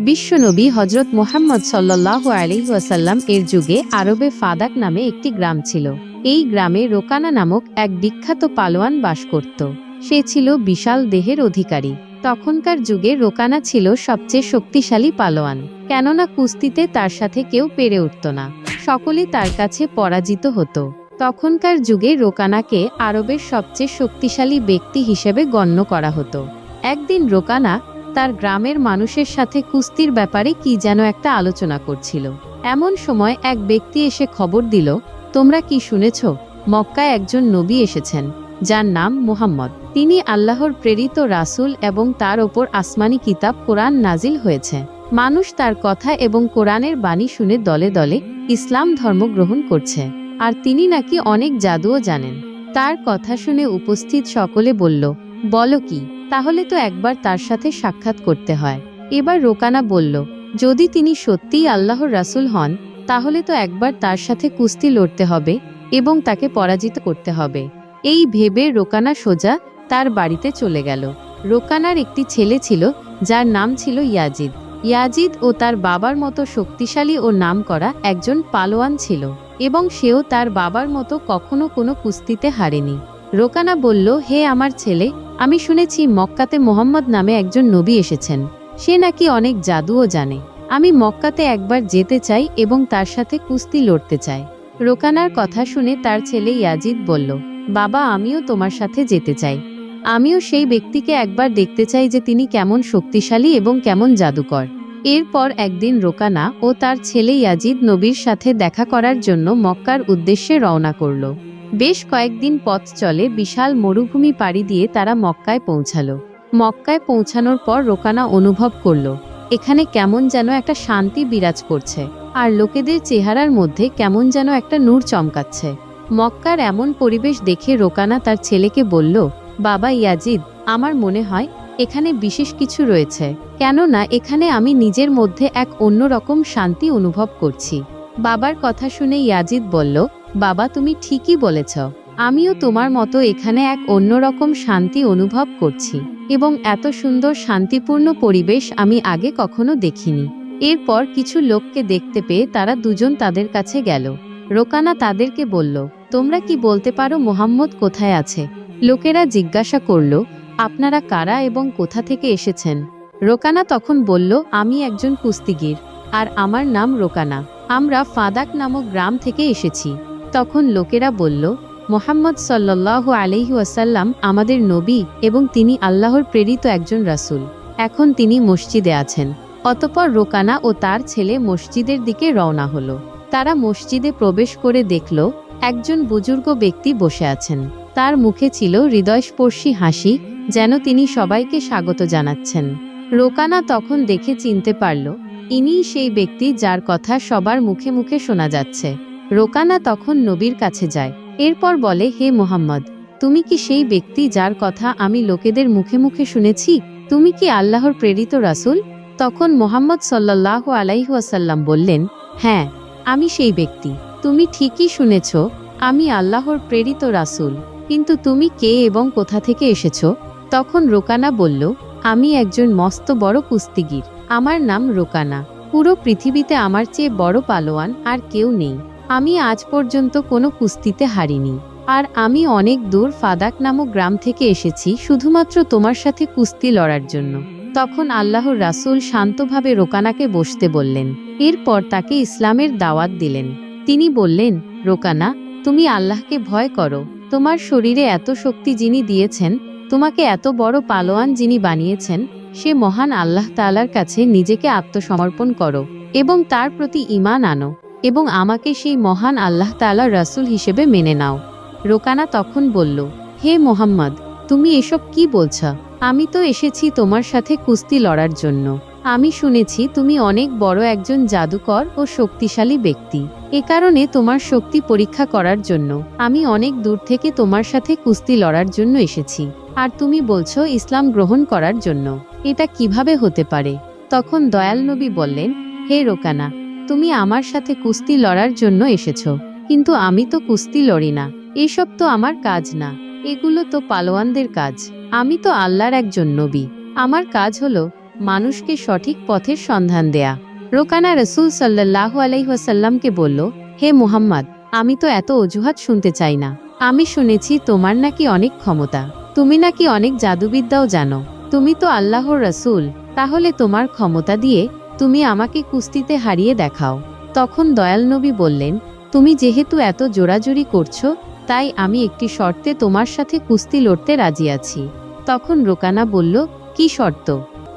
বিশ্বনবী হজরত মোহাম্মদ সাল্লাহ আলিহাসাল্লাম এর যুগে আরবে ফাদাক নামে একটি গ্রাম ছিল। এই গ্রামে রোকানা নামক এক বিখ্যাত পালোয়ান বাস করত। সে ছিল বিশাল দেহের অধিকারী। তখনকার যুগে রোকানা ছিল সবচেয়ে শক্তিশালী পালোয়ান। কেননা কুস্তিতে তার সাথে কেউ পেরে উঠত না। সকলে তার কাছে পরাজিত হতো। তখনকার যুগে রোকানাকে আরবের সবচেয়ে শক্তিশালী ব্যক্তি হিসেবে গণ্য করা হতো। একদিন রোকানা তার গ্রামের মানুষের সাথে কুস্তির ব্যাপারে কি যেন একটা আলোচনা করছিল। এমন সময় এক ব্যক্তি এসে খবর দিল, তোমরা কি শুনেছ? মক্কায় একজন নবী এসেছেন, যার নাম মুহাম্মদ। তিনি আল্লাহর প্রেরিত রাসূল এবং তার ওপর আসমানি কিতাব কোরআন নাজিল হয়েছে। মানুষ তার কথা এবং কোরআনের বাণী শুনে দলে দলে ইসলাম ধর্ম গ্রহণ করছে। আর তিনি নাকি অনেক জাদুও জানেন। তার কথা শুনে উপস্থিত সকলে বলল, বলো কি? তাহলে তো একবার তার সাথে সাক্ষাৎ করতে হয়। এবার রোকানা বলল, যদি তিনি সত্যিই আল্লাহর রাসূল হন, তাহলে তো একবার তার সাথে কুস্তি লড়তে হবে এবং তাকে পরাজিত করতে হবে। এই ভেবে রোকানা সোজা তার বাড়িতে চলে গেল। রোকানার একটি ছেলে ছিল, যার নাম ছিল ইয়াজিদ। ইয়াজিদ ও তার বাবার মতো শক্তিশালী ও নাম করা একজন পালোয়ান ছিল এবং সেও তার বাবার মতো কখনো কোনো কুস্তিতে হারেনি। রোকানা বলল, হে আমার ছেলে আমি শুনেছি মক্কাতে মোহাম্মদ নামে একজন নবী এসেছেন। সে নাকি অনেক জাদুও জানে। আমি মক্কাতে একবার যেতে চাই এবং তার সাথে কুস্তি লড়তে চাই। রোকানার কথা শুনে তার ছেলে ইয়াজিদ বলল, বাবা, আমিও তোমার সাথে যেতে চাই। আমিও সেই ব্যক্তিকে একবার দেখতে চাই যে তিনি কেমন শক্তিশালী এবং কেমন জাদুকর। এরপর একদিন রোকানা ও তার ছেলে ইয়াজিদ নবীর সাথে দেখা করার জন্য মক্কার উদ্দেশ্যে রওনা করল। বেশ কয়েকদিন পথ চলে বিশাল মরুভূমি পাড়ি দিয়ে তারা মক্কায় পৌঁছালো। মক্কায় পৌঁছানোর পর রোকানা অনুভব করল, এখানে কেমন যেন একটা শান্তি বিরাজ করছে, আর লোকেদের চেহারার মধ্যে কেমন যেন একটা নূর চমকাচ্ছে। মক্কার এমন পরিবেশ দেখে রোকানা তার ছেলেকে বলল, বাবা ইয়াজিদ, আমার মনে হয় এখানে বিশেষ কিছু রয়েছে, কেননা এখানে আমি নিজের মধ্যে এক অন্যরকম শান্তি অনুভব করছি। বাবার কথা শুনে ইয়াজিদ বলল বাবা তুমি ঠিকই বলেছ। আমিও তোমার মতো এখানে এক অন্যরকম শান্তি অনুভব করছি এবং এত সুন্দর শান্তিপূর্ণ পরিবেশ আমি আগে কখনো দেখিনি। এরপর কিছু লোককে দেখতে পেয়ে তারা দুজন তাদের কাছে গেল। রোকানা তাদেরকে বলল, তোমরা কি বলতে পারো মোহাম্মদ কোথায় আছে? লোকেরা জিজ্ঞাসা করল, আপনারা কারা এবং কোথা থেকে এসেছেন? রোকানা তখন বলল, আমি একজন কুস্তিগির, আর আমার নাম রোকানা। আমরা ফাদাক নামক গ্রাম থেকে এসেছি। তখন লোকেরা বলল, মোহাম্মদ সাল্লাহ আলহি ওয়াসাল্লাম আমাদের নবী এবং তিনি আল্লাহর প্রেরিত একজন রাসূল। এখন তিনি মসজিদে আছেন। অতপর রোকানা ও তার ছেলে মসজিদের দিকে রওনা হলো। তারা মসজিদে প্রবেশ করে দেখল, একজন বুজুর্গ ব্যক্তি বসে আছেন। তার মুখে ছিল হৃদয়স্পর্শী হাসি, যেন তিনি সবাইকে স্বাগত জানাচ্ছেন। রোকানা তখন দেখে চিনতে পারল, ইনিই সেই ব্যক্তি যার কথা সবার মুখে মুখে শোনা যাচ্ছে। রোকানা তখন নবীর কাছে যায়। এরপর বলে, হে মোহাম্মদ, তুমি কি সেই ব্যক্তি যার কথা আমি লোকেদের মুখে মুখে শুনেছি? তুমি কি আল্লাহর প্রেরিত রাসূল? তখন মোহাম্মদ সাল্লাহ আলাইহাসাল্লাম বললেন হ্যাঁ আমি সেই ব্যক্তি। তুমি ঠিকই শুনেছ, আমি আল্লাহর প্রেরিত রাসূল। কিন্তু তুমি কে এবং কোথা থেকে এসেছ? তখন রোকানা বলল, আমি একজন মস্ত বড় কুস্তিগির। আমার নাম রোকানা। পুরো পৃথিবীতে আমার চেয়ে বড় পালোয়ান আর কেউ নেই। আমি আজ পর্যন্ত কোনো কুস্তিতে হারিনি। আর আমি অনেক দূর ফাদাক নামক গ্রাম থেকে এসেছি শুধুমাত্র তোমার সাথে কুস্তি লড়ার জন্য। তখন আল্লাহর রাসূল শান্তভাবে রোকানাকে বসতে বললেন। এরপর তাকে ইসলামের দাওয়াত দিলেন। তিনি বললেন, রোকানা, তুমি আল্লাহকে ভয় করো। তোমার শরীরে এত শক্তি যিনি দিয়েছেন, তোমাকে এত বড় পালোয়ান যিনি বানিয়েছেন, সে মহান আল্লাহ তাআলার কাছে নিজেকে আত্মসমর্পণ করো এবং তার প্রতি ঈমান আনো। এবং আমাকে সেই মহান আল্লাহ তাআলার রাসূল হিসেবে মেনে নাও। রোকানা তখন বলল, হে মোহাম্মদ, তুমি এসব কি বলছ? আমি তো এসেছি তোমার সাথে কুস্তি লড়ার জন্য। আমি শুনেছি তুমি অনেক বড় একজন জাদুকর ও শক্তিশালী ব্যক্তি। এ কারণে তোমার শক্তি পরীক্ষা করার জন্য আমি অনেক দূর থেকে তোমার সাথে কুস্তি লড়ার জন্য এসেছি। আর তুমি বলছো ইসলাম গ্রহণ করার জন্য। এটা কীভাবে হতে পারে? তখন দয়াল নবী বললেন, হে রোকানা তুমি আমার সাথে কুস্তি লড়ার জন্য এসেছ। কিন্তু আমি তো কুস্তি লড়ি না। এসব তো আমার কাজ না। এগুলো তো পালোয়ানদের কাজ। আমি তো আল্লাহর একজন নবী। আমার কাজ হলো মানুষকে সঠিক পথের সন্ধান দেয়া। রোকানা রসুল সাল্লাহ আলাইহাসাল্লামকে বলল, হে মুহাম্মদ, আমি তো এত অজুহাত শুনতে চাই না। আমি শুনেছি তোমার নাকি অনেক ক্ষমতা। তুমি নাকি অনেক জাদুবিদ্যাও জানো। তুমি তো আল্লাহর রসুল। তাহলে তোমার ক্ষমতা দিয়ে তুমি আমাকে কুস্তিতে হারিয়ে দেখাও। তখন দয়াল নবী বললেন, তুমি যেহেতু এত জোরাজুরি করছ, তাই আমি একটি শর্তে তোমার সাথে কুস্তি লড়তে রাজি আছি। তখন রোকানা বলল, কি শর্ত?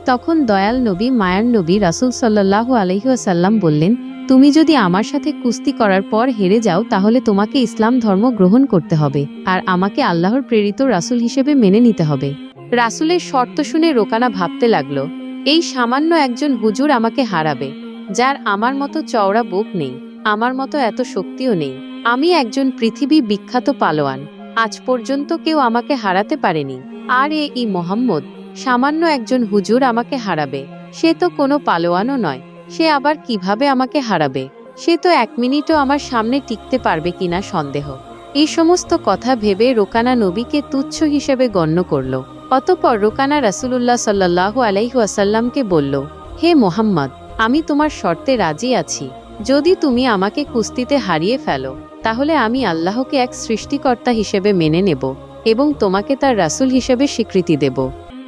তখন দয়াল নবী, মায়ার নবী রাসুল সাল্লাহ আলহিহাসাল্লাম বললেন, তুমি যদি আমার সাথে কুস্তি করার পর হেরে যাও, তাহলে তোমাকে ইসলাম ধর্ম গ্রহণ করতে হবে, আর আমাকে আল্লাহর প্রেরিত রাসুল হিসেবে মেনে নিতে হবে। রাসুলের শর্ত শুনে রোকানা ভাবতে লাগল এই সামান্য একজন হুজুর আমাকে হারাবে, যার আমার মতো চওড়া বুক নেই, আমার মতো এত শক্তিও নেই। আমি একজন পৃথিবী বিখ্যাত পালোয়ান, আজ পর্যন্ত কেউ আমাকে হারাতে পারেনি। আর এ ই মোহাম্মদ, সামান্য একজন হুজুর আমাকে হারাবে, সে তো কোনো পালোয়ানও নয়, সে আবার কীভাবে আমাকে হারাবে? সে তো এক মিনিটও আমার সামনে টিকতে পারবে কিনা সন্দেহ। এই সমস্ত কথা ভেবে রোকানা নবীকে তুচ্ছ হিসেবে গণ্য করল। অতপর রোকানা রাসুলুল্লাহ সাল্লাহ আলাইহাসাল্লামকে বলল, হে মোহাম্মদ, আমি তোমার শর্তে রাজি আছি। যদি তুমি আমাকে কুস্তিতে হারিয়ে ফেলো, তাহলে আমি আল্লাহকে এক সৃষ্টিকর্তা হিসেবে মেনে নেব এবং তোমাকে তার রাসুল হিসেবে স্বীকৃতি দেব।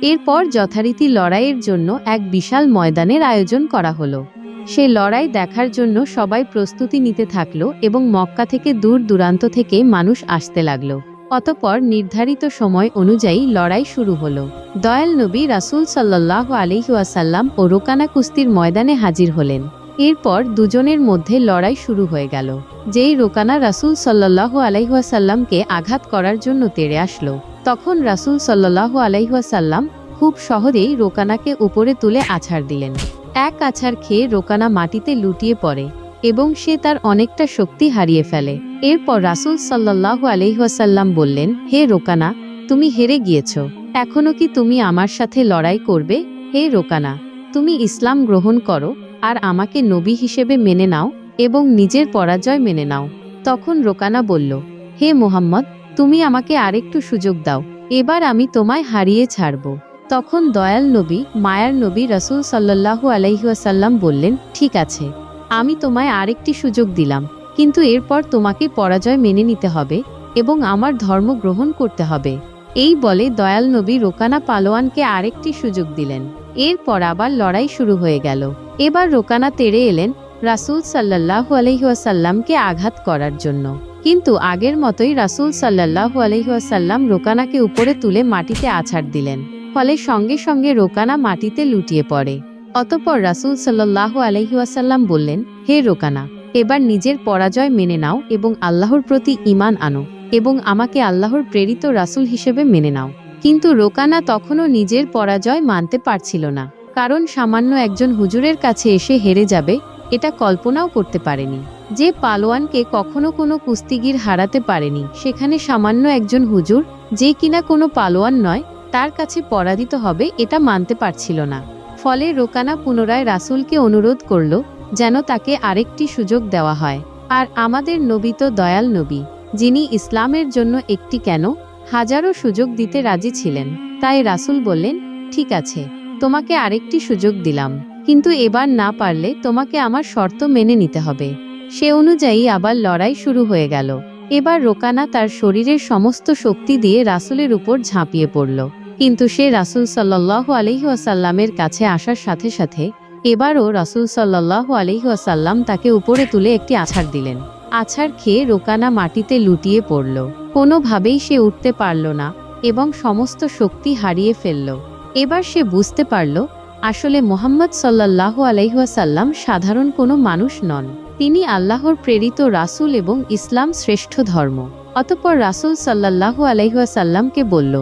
এরপর যথারীতি লড়াইয়ের জন্য এক বিশাল ময়দানের আয়োজন করা হলো। সে লড়াই দেখার জন্য সবাই প্রস্তুতি নিতে থাকল এবং মক্কা থেকে দূর দূরান্ত থেকে মানুষ আসতে লাগল। অতপর নির্ধারিত সময় অনুযায়ী লড়াই শুরু হলো। দয়াল নবী রাসুল সাল্লাহ আলিহাসাল্লাম ও রোকানা কুস্তির ময়দানে হাজির হলেন। এরপর দুজনের মধ্যে লড়াই শুরু হয়ে গেল, যেই রোকানা রাসুল সাল্লাহ আলাইহাসাল্লামকে আঘাত করার জন্য তেড়ে আসলো। তখন রাসুল সাল্লাহ আলাইহাসাল্লাম খুব সহজেই রোকানাকে উপরে তুলে আছাড় দিলেন। এক আছাড় খেয়ে রোকানা মাটিতে লুটিয়ে পড়ে। এবং সে তার অনেকটা শক্তি হারিয়ে ফেলে। এরপর রাসুল সাল্লাহ আলহাসাল্লাম বললেন, হে রোকানা, তুমি হেরে গিয়েছ। এখনও কি তুমি আমার সাথে লড়াই করবে? হে রোকানা, তুমি ইসলাম গ্রহণ করো আর আমাকে নবী হিসেবে মেনে নাও এবং নিজের পরাজয় মেনে নাও। তখন রোকানা বলল, হে মোহাম্মদ, তুমি আমাকে আরেকটু সুযোগ দাও, এবার আমি তোমায় হারিয়ে ছাড়ব। তখন দয়াল নবী, মায়ার নবী রসুল সাল্লাহু আলাইহাসাল্লাম বললেন, ঠিক আছে। আমি তোমায় আরেকটি সুযোগ দিলাম, কিন্তু এরপর তোমাকে পরাজয় মেনে নিতে হবে এবং আমার ধর্ম গ্রহণ করতে হবে। এই বলে দয়াল নবী রোকানা পালোয়ানকে আরেকটি সুযোগ দিলেন। এরপর আবার লড়াই শুরু হয়ে গেল। এবার রোকানা তেড়ে এলেন রাসুল সাল্লাহ আলহিহাসাল্লামকে আঘাত করার জন্য। কিন্তু আগের মতোই রাসুল সাল্লাহু আলহিহাসাল্লাম রোকানাকে উপরে তুলে মাটিতে আছাড় দিলেন। ফলে সঙ্গে সঙ্গে রোকানা মাটিতে লুটিয়ে পড়ে। অতপর রাসুল সাল্লাহ আলহিহাসাল্লাম বললেন, হে রোকানা, এবার নিজের পরাজয় মেনে নাও এবং আল্লাহর প্রতি ইমান আনো এবং আমাকে আল্লাহর প্রেরিত রাসুল হিসেবে মেনে নাও। কিন্তু রোকানা তখনও নিজের পরাজয় মানতে পারছিল না, কারণ সামান্য একজন হুজুরের কাছে এসে হেরে যাবে, এটা কল্পনাও করতে পারেনি। যে পালোয়ানকে কখনো কোনো কুস্তিগির হারাতে পারেনি, সেখানে সামান্য একজন হুজুর, যে কিনা কোনো পালোয়ান নয়, তার কাছে পরাজিত হবে এটা মানতে পারছিল না। ফলে রোকানা পুনরায় রাসুলকে অনুরোধ করল যেন তাকে আরেকটি সুযোগ দেওয়া হয়। আর আমাদের নবী তো দয়াল নবী, যিনি ইসলামের জন্য একটি কেন? হাজারো সুযোগ দিতে রাজি ছিলেন। তাই রাসুল বললেন, ঠিক আছে, তোমাকে আরেকটি সুযোগ দিলাম। কিন্তু এবার না পারলে তোমাকে আমার শর্ত মেনে নিতে হবে সে অনুযায়ী আবার লড়াই শুরু হয়ে গেল। এবার রোকানা তার শরীরের সমস্ত শক্তি দিয়ে রাসুলের উপর ঝাঁপিয়ে পড়ল। কিন্তু সে রাসুল সাল্লাহ আলহিহাসাল্লামের কাছে আসার সাথে সাথে এবারও রাসুল সাল্লাহ আলহিহাসাল্লাম তাকে উপরে তুলে একটি আছাড় দিলেন। আছাড় খেয়ে রোকানা মাটিতে লুটিয়ে পড়ল। কোনোভাবেই সে উঠতে পারল না এবং সমস্ত শক্তি হারিয়ে ফেলল। এবার সে বুঝতে পারল, আসলে মোহাম্মদ সাল্লাহ আলাইহাসাল্লাম সাধারণ কোনো মানুষ নন। তিনি আল্লাহর প্রেরিত রাসুল এবং ইসলাম শ্রেষ্ঠ ধর্ম। অতপর রাসুল সাল্লাহ আলাইহাসাল্লামকে বলল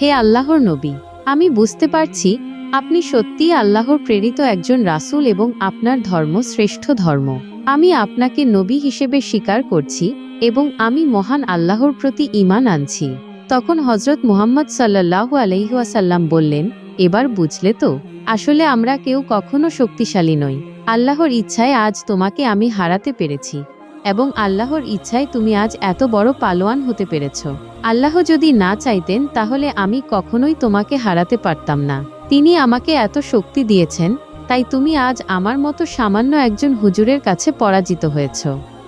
হে আল্লাহর নবী, আমি বুঝতে পারছি আপনি সত্যিই আল্লাহর প্রেরিত একজন রাসুল এবং আপনার ধর্ম শ্রেষ্ঠ ধর্ম। আমি আপনাকে নবী হিসেবে স্বীকার করছি এবং আমি মহান আল্লাহর প্রতি ইমান আনছি। তখন হজরত মুহাম্মদ সাল্লাহ আলহিহাসাল্লাম বললেন, এবার বুঝলে তো, আসলে আমরা কেউ কখনো শক্তিশালী নই। আল্লাহর ইচ্ছায় আজ তোমাকে আমি হারাতে পেরেছি। এবং আল্লাহর ইচ্ছায় তুমি আজ এত বড় পালোয়ান হতে পেরেছ। আল্লাহ যদি না চাইতেন, তাহলে আমি কখনোই তোমাকে হারাতে পারতাম না। তিনি আমাকে এত শক্তি দিয়েছেন, তাই তুমি আজ আমার মতো সামান্য একজন হুজুরের কাছে পরাজিত হয়েছ।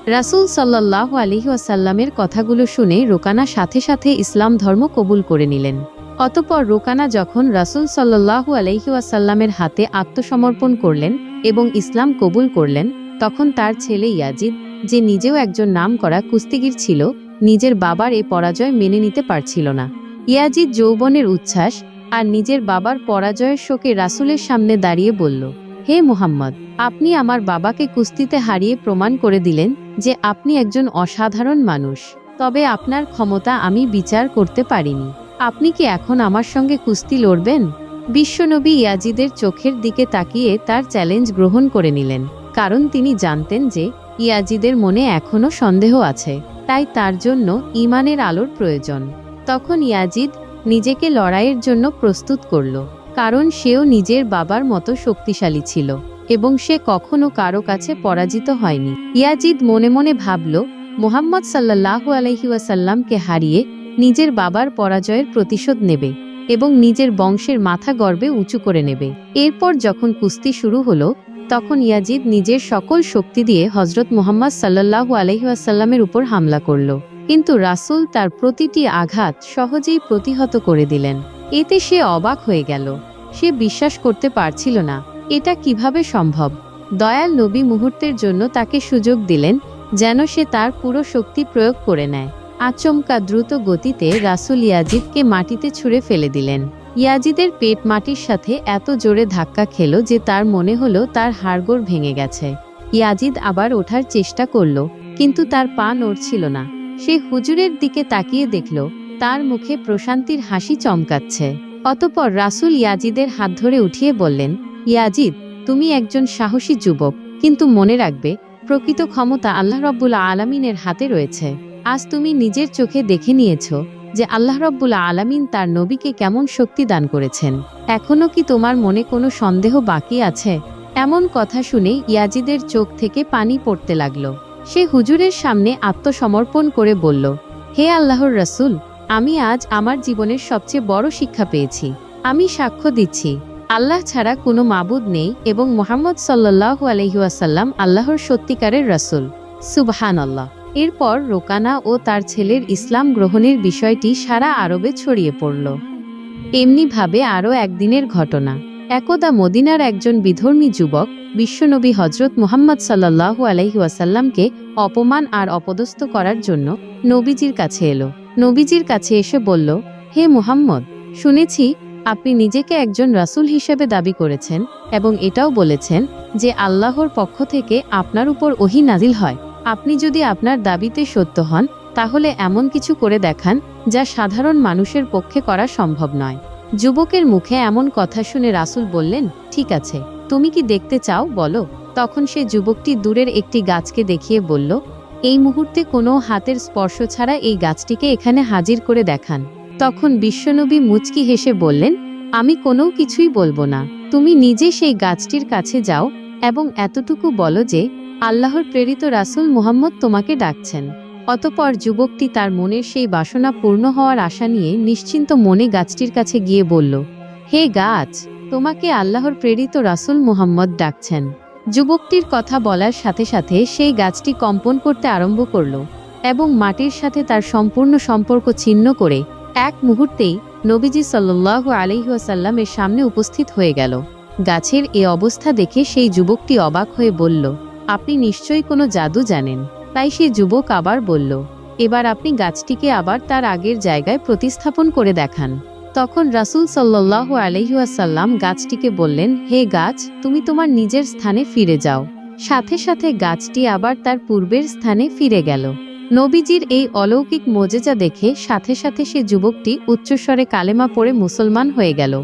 রাসূল সাল্লাহ আলিহি ওয়াসাল্লামের কথাগুলো শুনে রোকানা সাথে সাথে ইসলাম ধর্ম কবুল করে নিলেন। অতপর রোকানা যখন রাসূল সাল্লাহু আলহি ওয়াসাল্লামের হাতে আত্মসমর্পণ করলেন এবং ইসলাম কবুল করলেন, তখন তার ছেলে ইয়াজিদ যে নিজেও একজন নাম করা কুস্তিগির ছিল, নিজের বাবার এ পরাজয় মেনে নিতে পারছিল না। ইয়াজিদ যৌবনের উচ্ছ্বাস আর নিজের বাবার পরাজয়ের শোকে রাসূলের সামনে দাঁড়িয়ে বলল, হে মুহাম্মদ, আপনি আমার বাবাকে কুস্তিতে হারিয়ে প্রমাণ করে দিলেন যে আপনি একজন অসাধারণ মানুষ। তবে আপনার ক্ষমতা আমি বিচার করতে পারিনি। আপনি কি এখন আমার সঙ্গে কুস্তি লড়বেন? বিশ্বনবী ইয়াজিদের চোখের দিকে তাকিয়ে তার চ্যালেঞ্জ গ্রহণ করে নিলেন। কারণ তিনি জানতেন যে ইয়াজিদের মনে এখনও সন্দেহ আছে, তাই তার জন্য ইমানের আলোর প্রয়োজন। তখন ইয়াজিদ নিজেকে লড়াইয়ের জন্য প্রস্তুত করল, কারণ সেও নিজের বাবার মতো শক্তিশালী ছিল এবং সে কখনো কারও কাছে পরাজিত হয়নি। ইয়াজিদ মনে মনে ভাবল, মোহাম্মদ সাল্লাহু আলহিউসাল্লামকে হারিয়ে নিজের বাবার পরাজয়ের প্রতিশোধ নেবে এবং নিজের বংশের মাথা গর্বে উঁচু করে নেবে। এরপর যখন কুস্তি শুরু হলো তখন ইয়াজিদ নিজের সকল শক্তি দিয়ে হজরত মোহাম্মদ সাল্লাহু আলহিউসাল্লামের উপর হামলা করল। কিন্তু রাসূল তার প্রতিটি আঘাত সহজেই প্রতিহত করে দিলেন। এতে সে অবাক হয়ে গেল। সে বিশ্বাস করতে পারছিল না, এটা কীভাবে সম্ভব? দয়াল নবী মুহূর্তের জন্য তাকে সুযোগ দিলেন, যেন সে তার পুরো শক্তি প্রয়োগ করে নেয়। আচমকা দ্রুত গতিতে রাসূল ইয়াজিদকে মাটিতে ছুঁড়ে ফেলে দিলেন। ইয়াজিদের পেট মাটির সাথে এত জোরে ধাক্কা খেল যে তার মনে হলো তার হাড়গোড় ভেঙে গেছে। ইয়াজিদ আবার ওঠার চেষ্টা করল, কিন্তু তার পা নড়ছিল না। সে হুজুরের দিকে তাকিয়ে দেখল, তার মুখে প্রশান্তির হাসি চমকাচ্ছে। অতপর রাসূল ইয়াজিদের হাত ধরে উঠিয়ে বললেন, ইয়াজিদ, তুমি একজন সাহসী যুবক, কিন্তু মনে রাখবে, প্রকৃত ক্ষমতা আল্লাহ রব্বুল আলামিনের হাতে রয়েছে। আজ তুমি নিজের চোখে দেখে নিয়েছ যে আল্লাহ রব্বুল আলামিন তার নবীকে কেমন শক্তি দান করেছেন। এখনও কি তোমার মনে কোনো সন্দেহ বাকি আছে? এমন কথা শুনে ইয়াজিদের চোখ থেকে পানি পড়তে লাগল। সে হুজুরের সামনে আত্মসমর্পণ করে বলল, হে আল্লাহর রসুল, আমি আজ আমার জীবনের সবচেয়ে বড় শিক্ষা পেয়েছি। আমি সাক্ষ্য দিচ্ছি, আল্লাহ ছাড়া কোনো মাবুদ নেই এবং মোহাম্মদ সাল্লাহ আলহিউসাল্লাম আল্লাহর সত্যিকারের রসুল। সুবহান আল্লাহ এরপর রোকানা ও তার ছেলের ইসলাম গ্রহণের বিষয়টি সারা আরবে ছড়িয়ে পড়ল। এমনিভাবে আরও একদিনের ঘটনা। একদা মদিনার একজন বিধর্মী যুবক, বিশ্বনবী হজরত মুহাম্মদ সাল্লাহু আলহি ওয়াসাল্লামকে অপমান আর অপদস্থ করার জন্য নবীজির কাছে এলো। নবীজির কাছে এসে বলল, হে মুহাম্মদ, শুনেছি আপনি নিজেকে একজন রাসূল হিসেবে দাবি করেছেন এবং এটাও বলেছেন যে আল্লাহর পক্ষ থেকে আপনার উপর ওহি নাজিল হয়। আপনি যদি আপনার দাবিতে সত্য হন, তাহলে এমন কিছু করে দেখান, যা সাধারণ মানুষের পক্ষে করা সম্ভব নয়। যুবকের মুখে এমন কথা শুনে রাসূল বললেন, ঠিক আছে, তুমি কি দেখতে চাও, বলো? তখন সে যুবকটি দূরের একটি গাছকে দেখিয়ে বলল, এই মুহূর্তে কোনো হাতের স্পর্শ ছাড়া এই গাছটিকে এখানে হাজির করে দেখান। তখন বিশ্বনবী মুচকি হেসে বললেন, আমি কোনো কিছুই বলব না। তুমি নিজে সেই গাছটির কাছে যাও এবং এতটুকু বলো যে আল্লাহর প্রেরিত রাসূল মুহাম্মদ তোমাকে ডাকছেন। অতপর যুবকটি তার মনের সেই বাসনা পূর্ণ হওয়ার আশা নিয়ে নিশ্চিন্ত মনে গাছটির কাছে গিয়ে বলল, হে গাছ, তোমাকে আল্লাহর প্রেরিত রাসূল মুহাম্মদ ডাকছেন। যুবকটির কথা বলার সাথে সাথে সেই গাছটি কম্পন করতে আরম্ভ করল এবং মাটির সাথে তার সম্পূর্ণ সম্পর্ক ছিন্ন করে এক মুহূর্তেই নবীজি সাল্লু আলহিহাসাল্লামের সামনে উপস্থিত হয়ে গেল। গাছের এ অবস্থা দেখে সেই যুবকটি অবাক হয়ে বলল আপনি নিশ্চয়ই কোনো জাদু জানেন। তাই সে যুবক আবার বলল, এবার আপনি গাছটিকে আবার তার আগের জায়গায় প্রতিস্থাপন করে দেখান। তখন রাসূল সাল্লাহ আলহিউসাল্লাম গাছটিকে বললেন, হে গাছ, তুমি তোমার নিজের স্থানে ফিরে যাও। সাথে সাথে গাছটি আবার তার পূর্বের স্থানে ফিরে গেল। নবীজির এই অলৌকিক মোজেজা দেখে সাথে সাথে সে যুবকটি উচ্চস্বরে কালেমা পড়ে মুসলমান হয়ে গেল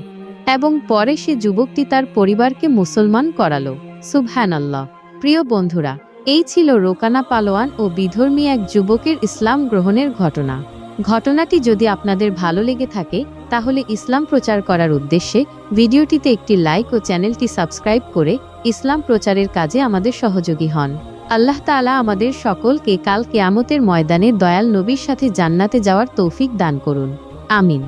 এবং পরে সে যুবকটি তার পরিবারকে মুসলমান করালো। সুবহানাল্লাহ। প্রিয় বন্ধুরা, এই ছিল রোকানা পালোয়ান ও বিধর্মী এক যুবকের ইসলাম গ্রহণের ঘটনা। ঘটনাটি যদি আপনাদের ভালো লেগে থাকে, তাহলে ইসলাম প্রচার করার উদ্দেশ্যে ভিডিওটিতে একটি লাইক ও চ্যানেলটি সাবস্ক্রাইব করে ইসলাম প্রচারের কাজে আমাদের সহযোগী হন। আল্লাহ তাআলা আমাদের সকলকে কাল কেয়ামতের ময়দানে দয়াল নবীর সাথে জান্নাতে যাওয়ার তৌফিক দান করুন। আমিন।